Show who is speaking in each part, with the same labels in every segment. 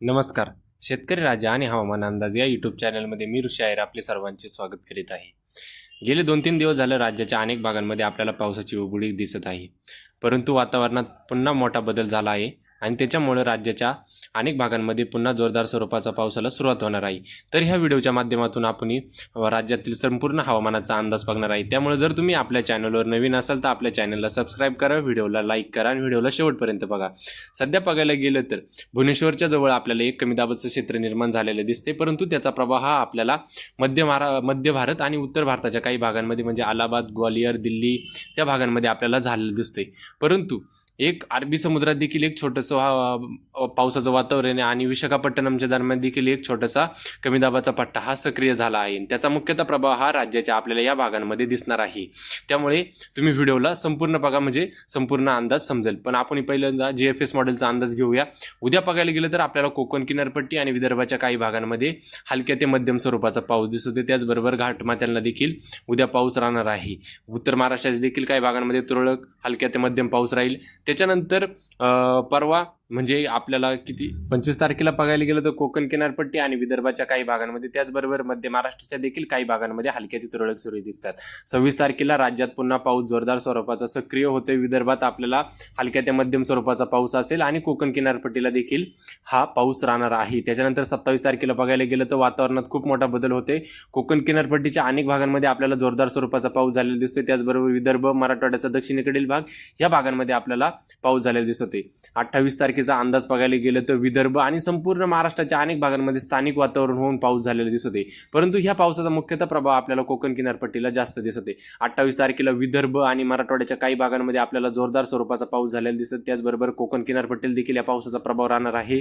Speaker 1: नमस्कार. शेतकरी राजा आणि हवामान अंदाज या यूट्यूब चॅनलमध्ये मी ऋषी आपले सर्वांचे स्वागत करीत आहे. गेले दोन तीन दिवस झालं राज्याच्या अनेक भागांमध्ये आपल्याला पावसाची उघडी दिसत आहे. परंतु वातावरणात पुन्हा मोठा बदल झाला आहे. आणि त्याच्यामुळे राज्याच्या अनेक भागांमध्ये पुन्हा जोरदार स्वरूपाचा पावसाला सुरुवात होणार आहे. तर ह्या व्हिडिओच्या माध्यमातून आपण राज्यातील संपूर्ण हवामानाचा अंदाज बघणार आहे. त्यामुळे जर तुम्ही आपल्या चॅनलवर नवीन असाल तर आपल्या चॅनलला सबस्क्राईब करा व्हिडिओला लाईक करा आणि व्हिडिओला शेवटपर्यंत बघा. सध्या बघायला गेलं तर भुवनेश्वरच्या जवळ आपल्याला एक कमी दाबाचं क्षेत्र निर्माण झालेलं दिसते परंतु त्याचा प्रभाव हा आपल्याला मध्य महारा मध्य भारत आणि उत्तर भारताच्या काही भागांमध्ये म्हणजे अलाहाबाद ग्वालियर दिल्ली त्या भागांमध्ये आपल्याला झालेलं दिसते परंतु एक अरबी समुद्रात देखील एक छोटंसं पावसाचं वातावरण आहे आणि विशाखापट्टणमच्या दरम्यान देखील एक छोटासा कमी दाबाचा पट्टा हा सक्रिय झाला आहे. त्याचा मुख्यतः प्रभाव हा राज्याच्या आपल्याला या भागांमध्ये दिसणार आहे. त्यामुळे तुम्ही व्हिडिओला संपूर्ण बघा म्हणजे संपूर्ण अंदाज समजेल. पण आपण पहिल्यांदा जी एफ एस मॉडेलचा अंदाज घेऊया. उद्या बघायला गेलं तर आपल्याला कोकण किनारपट्टी आणि विदर्भाच्या काही भागांमध्ये हलक्या ते मध्यम स्वरूपाचा पाऊस दिसतो त्याचबरोबर घाटमाथ्यांना देखील उद्या पाऊस राहणार आहे. उत्तर महाराष्ट्रात देखील काही भागांमध्ये तुरळक हलक्या ते मध्यम पाऊस राहील. त्याच्यानंतर परवा म्हणजे आपल्याला किती पंचवीस तारखेला बघायला गेलं तर कोकण किनारपट्टी आणि विदर्भाच्या काही भागांमध्ये त्याचबरोबर मध्य महाराष्ट्राच्या देखील काही भागांमध्ये हलक्या ते तुरळक सुरू दिसतात. सव्वीस तारखेला राज्यात पुन्हा पाऊस जोरदार स्वरूपाचा सक्रिय होते. विदर्भात आपल्याला हलक्या ते मध्यम स्वरूपाचा पाऊस असेल आणि कोकण किनारपट्टीला देखील हा पाऊस राहणार आहे. त्याच्यानंतर सत्तावीस तारखेला बघायला गेलं तर वातावरणात खूप मोठा बदल होते. कोकण किनारपट्टीच्या अनेक भागांमध्ये आपल्याला जोरदार स्वरूपाचा पाऊस झालेला दिसतो त्याचबरोबर विदर्भ मराठवाड्याचा दक्षिणेकडील भाग या भागांमध्ये आपल्याला पाऊस झालेला दिसत होते अठ्ठावीस तारखेचा अंदाज बघायला गेलं तर विदर्भ आणि संपूर्ण महाराष्ट्राच्या अनेक भागांमध्ये स्थानिक वातावरण होऊन पाऊस झालेला दिसत आहे. परंतु ह्या पावसाचा मुख्यतः प्रभाव आपल्याला कोकण किनारपट्टीला जास्त दिसत आहे. अठ्ठावीस तारखेला विदर्भ आणि मराठवाड्याच्या काही भागांमध्ये आपल्याला जोरदार स्वरूपाचा पाऊस झालेला दिसत त्याचबरोबर कोकण किनारपट्टीला देखील या पावसाचा प्रभाव राहणार आहे.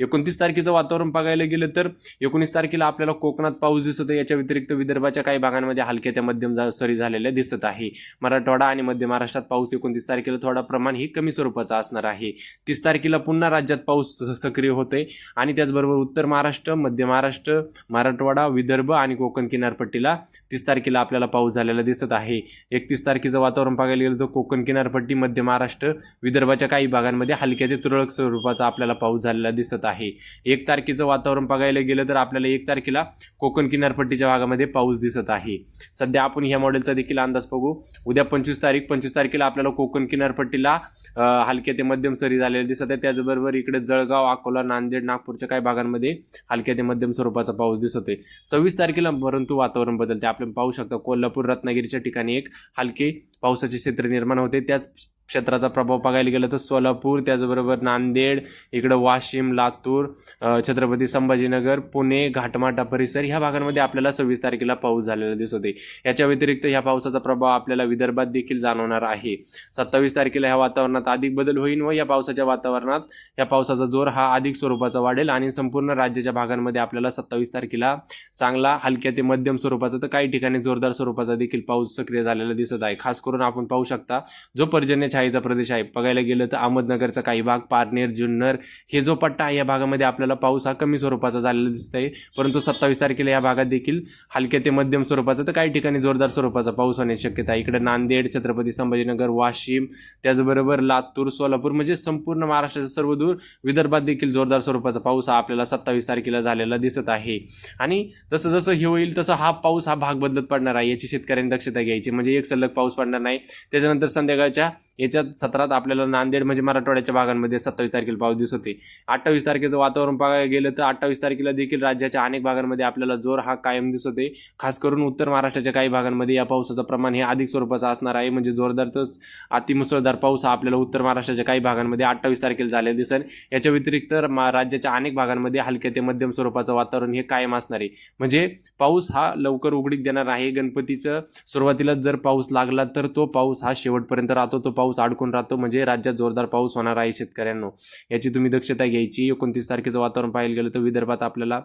Speaker 1: एकोणतीस तारखेचं वातावरण बघायला गेलं तर एकोणीस तारखेला आपल्याला कोकणात पाऊस दिसत आहे. याच्या व्यतिरिक्त विदर्भाच्या काही भागांमध्ये हलक्या त्या मध्यम सरी झालेल्या दिसत आहे. मराठवाडा आणि मध्य महाराष्ट्रात पाऊस एकोणतीस तारखेला थोडा प्रमाण ही कमी स्वरूपाचा असणार आहे. तीस तारखेला पुन्हा राज्यात पाऊस स- सक्रिय होते आणि त्याचबरोबर उत्तर महाराष्ट्र मध्य महाराष्ट्र मराठवाडा विदर्भ आणि कोकण किनारपट्टीला तीस तारखेला आपल्याला पाऊस झालेला दिसत आहे. एकतीस तारखेचं वातावरण बघायला गेलं तर कोकण किनारपट्टी मध्य महाराष्ट्र विदर्भाच्या काही भागांमध्ये हलक्या ते तुरळक स्वरूपाचा आपल्याला पाऊस झालेला दिसत आहे. एक तारखेचं वातावरण बघायला गेलं तर आपल्याला एक तारखेला कोकण किनारपट्टीच्या भागामध्ये पाऊस दिसत आहे. सध्या आपण ह्या मॉडेलचा देखील अंदाज बघू. उद्या पंचवीस तारीख पंचवीस तारखेला आपल्याला कोकण किनारपट्टीला हलक्या ते मध्यम सरी झालेले दिसत आहे त्याचबरोबर इकडे जळगाव अकोला नांदेड नागपूरच्या काही भागांमध्ये हलक्या ते मध्यम स्वरूपाचा पाऊस दिसत होते. सव्वीस तारखेला परंतु वातावरण बदलते. आपण पाहू शकता कोल्हापूर रत्नागिरीच्या ठिकाणी एक हलके पावसाचे क्षेत्र निर्माण होते. त्याच क्षेत्राचा प्रभाव बघायला गेलं तर सोलापूर त्याचबरोबर नांदेड इकडं वाशिम लातूर छत्रपती संभाजीनगर पुणे घाटमाटा परिसर ह्या भागांमध्ये आपल्याला सव्वीस तारखेला पाऊस झालेला दिसत आहे याच्या व्यतिरिक्त ह्या पावसाचा प्रभाव आपल्याला विदर्भात देखील जाणवणार आहे. सत्तावीस तारखेला ह्या वातावरणात अधिक बदल होईल व या पावसाच्या वातावरणात या पावसाचा जोर हा अधिक स्वरूपाचा वाढेल आणि संपूर्ण राज्याच्या भागांमध्ये आपल्याला सत्तावीस तारखेला चांगला हलक्या ते मध्यम स्वरूपाचा तर काही ठिकाणी जोरदार स्वरूपाचा देखील पाऊस सक्रिय झालेला दिसत आहे. खास करून आपण पाहू शकता जो पर्जन्य छायेचा प्रदेश आहे. बघायला गेलं तर अहमदनगरचा काही भाग पारनेर जुन्नर हे जो पट्टा आहे या भागामध्ये आपल्याला पाऊस हा कमी स्वरूपाचा झालेला दिसत आहे परंतु सत्तावीस तारखेला या भागात देखील हलक्या ते मध्यम स्वरूपाचा तर काही ठिकाणी जोरदार स्वरूपाचा पाऊस होण्याची शक्यता आहे. इकडे नांदेड छत्रपती संभाजीनगर वाशिम त्याचबरोबर लातूर सोलापूर म्हणजे संपूर्ण महाराष्ट्राचा सर्व दूर विदर्भात देखील जोरदार स्वरूपाचा पाऊस हा आपल्याला सत्तावीस तारखेला झालेला दिसत आहे. आणि जसं जसं हे होईल तसं हा पाऊस हा भाग बदलत पडणार आहे. याची शेतकऱ्यांनी दक्षता घ्यायची. म्हणजे एक सलग पाऊस पडणार नाही. त्याच्यानंतर संध्याकाळच्या याच्यात सत्रात आपल्याला नांदेड म्हणजे मराठवाड्याच्या भागांमध्ये सत्तावीस तारखेला पाऊस दिसत होते. अठ्ठावीस तारखेचं वातावरण बघायला गेलं तर अठ्ठावीस तारखेला देखील राज्याच्या अनेक भागांमध्ये आपल्याला जोर हा कायम दिसत आहे खास करून उत्तर महाराष्ट्राच्या काही भागांमध्ये या पावसाचं प्रमाण हे अधिक स्वरूपाचं असणार आहे. म्हणजे जोरदार तच अतिमुसळधार पाऊस हा आपल्याला उत्तर महाराष्ट्राच्या काही भागांमध्ये अठ्ठावीस तारखेला झालेला दिसेल. याच्या व्यतिरिक्त मा- राज्याच्या अनेक भागांमध्ये हलक्या ते मध्यम स्वरूपाचं वातावरण हे कायम असणार आहे. म्हणजे पाऊस हा लवकर उघडीक देणार आहे. गणपतीचं सुरुवातीलाच जर पाऊस लागला तर तो पाऊस हा शेवटपर्यंत राहतो. तो पाऊस पाऊस अडकून राहतो म्हणजे राज्यात जोरदार पाऊस होणार आहे शेतकऱ्यांनो. याची तुम्ही दक्षता घ्यायची. एकोणतीस तारखेचं वातावरण पाहायला गेलं तर विदर्भात आपल्याला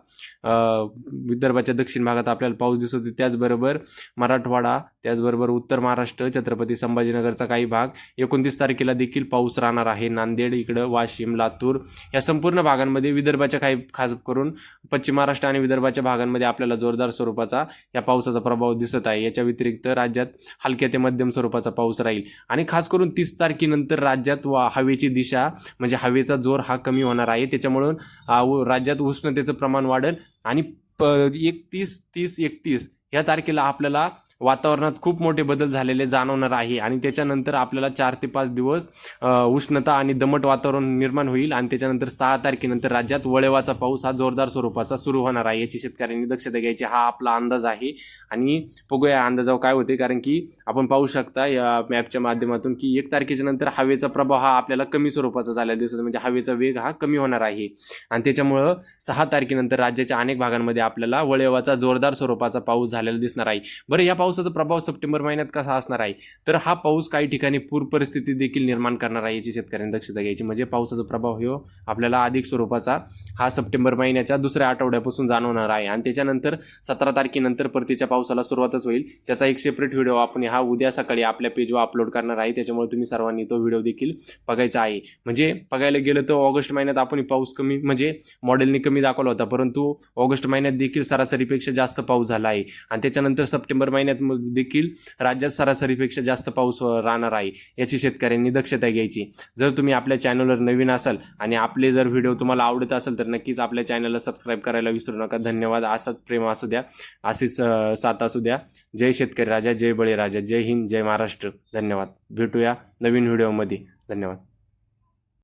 Speaker 1: विदर्भाच्या दक्षिण भागात आपल्याला पाऊस दिसत होते. त्याचबरोबर मराठवाडा त्याचबरोबर उत्तर महाराष्ट्र छत्रपती संभाजीनगरचा काही भाग. एकोणतीस तारखेला देखील पाऊस राहणार आहे. नांदेड इकडं वाशिम लातूर या संपूर्ण भागांमध्ये विदर्भाच्या काही खास करून पश्चिम महाराष्ट्र आणि विदर्भाच्या भागांमध्ये आपल्याला जोरदार स्वरूपाचा या पावसाचा प्रभाव दिसत आहे. याच्या व्यतिरिक्त राज्यात हलक्या ते मध्यम स्वरूपाचा पाऊस राहील. आणि खास करून एकोणतीस तारखेनंतर राज्यात वा हवेची दिशा म्हणजे हवेचा जोर हा कमी होणार आहे. त्याच्यामुळं राज्यात उष्णतेचं प्रमाण वाढेल आणि प एकतीस तीस एकतीस ह्या तारखेला आपल्याला वातावरणात खूप मोठे बदल झालेले जाणवणार आहे आणि त्याच्यानंतर आपल्याला चार ते पाच दिवस उष्णता आणि दमट वातावरण निर्माण होईल आणि त्याच्यानंतर सहा तारखेनंतर राज्यात वळेवाचा पाऊस हा जोरदार स्वरूपाचा सुरू होणार आहे. याची शेतकऱ्यांनी दक्षता घ्यायची हा आपला अंदाज आहे. आणि बघूया या अंदाजावर काय होते कारण की आपण पाहू शकता या मॅपच्या माध्यमातून की एक तारखेच्या नंतर हवेचा प्रभाव हा आपल्याला कमी स्वरूपाचा झालेला दिसतो म्हणजे हवेचा वेग हा कमी होणार आहे. आणि त्याच्यामुळं सहा तारखेनंतर राज्याच्या अनेक भागांमध्ये आपल्याला वळेवाचा जोरदार स्वरूपाचा पाऊस झालेला दिसणार आहे. बरं या पावसाचा प्रभाव सप्टेंबर महिन्यात कसा असणार आहे? तर हा पाऊस काही ठिकाणी पूर परिस्थिती देखील निर्माण करणार आहे याची शेतकऱ्यांनी दक्षता घ्यायची. म्हणजे पावसाचा प्रभाव हो आपल्याला अधिक स्वरूपाचा हा सप्टेंबर महिन्याच्या दुसऱ्या आठवड्यापासून जाणवणार आहे. आणि त्याच्यानंतर सतरा तारखेनंतर परतीच्या पावसाला सुरुवातच होईल. त्याचा एक सेपरेट व्हिडिओ आपण हा उद्या सकाळी आपल्या पेजवर अपलोड करणार आहे. त्याच्यामुळे तुम्ही सर्वांनी तो व्हिडिओ देखील बघायचा आहे. म्हणजे बघायला गेलं तर ऑगस्ट महिन्यात आपण पाऊस कमी म्हणजे मॉडेलनी कमी दाखवला होता. परंतु ऑगस्ट महिन्यात देखील सरासरीपेक्षा जास्त पाऊस झाला आहे. आणि त्याच्यानंतर सप्टेंबर महिन्यात मग देखील राज्यात सरासरीपेक्षा जास्त पाऊस राहणार आहे याची शेतकऱ्यांनी दक्षता घ्यायची. जर तुम्ही आपल्या चॅनलवर नवीन असाल आणि आपले जर व्हिडिओ तुम्हाला आवडत असेल तर नक्कीच आपल्या चॅनलला सबस्क्राईब करायला विसरू नका. धन्यवाद. असाच प्रेम असू द्या. अशीच साथ असू द्या. जय शेतकरी राजा जय बळीराजा. जय हिंद जय महाराष्ट्र. धन्यवाद. भेटूया नवीन व्हिडिओमध्ये धन्यवाद.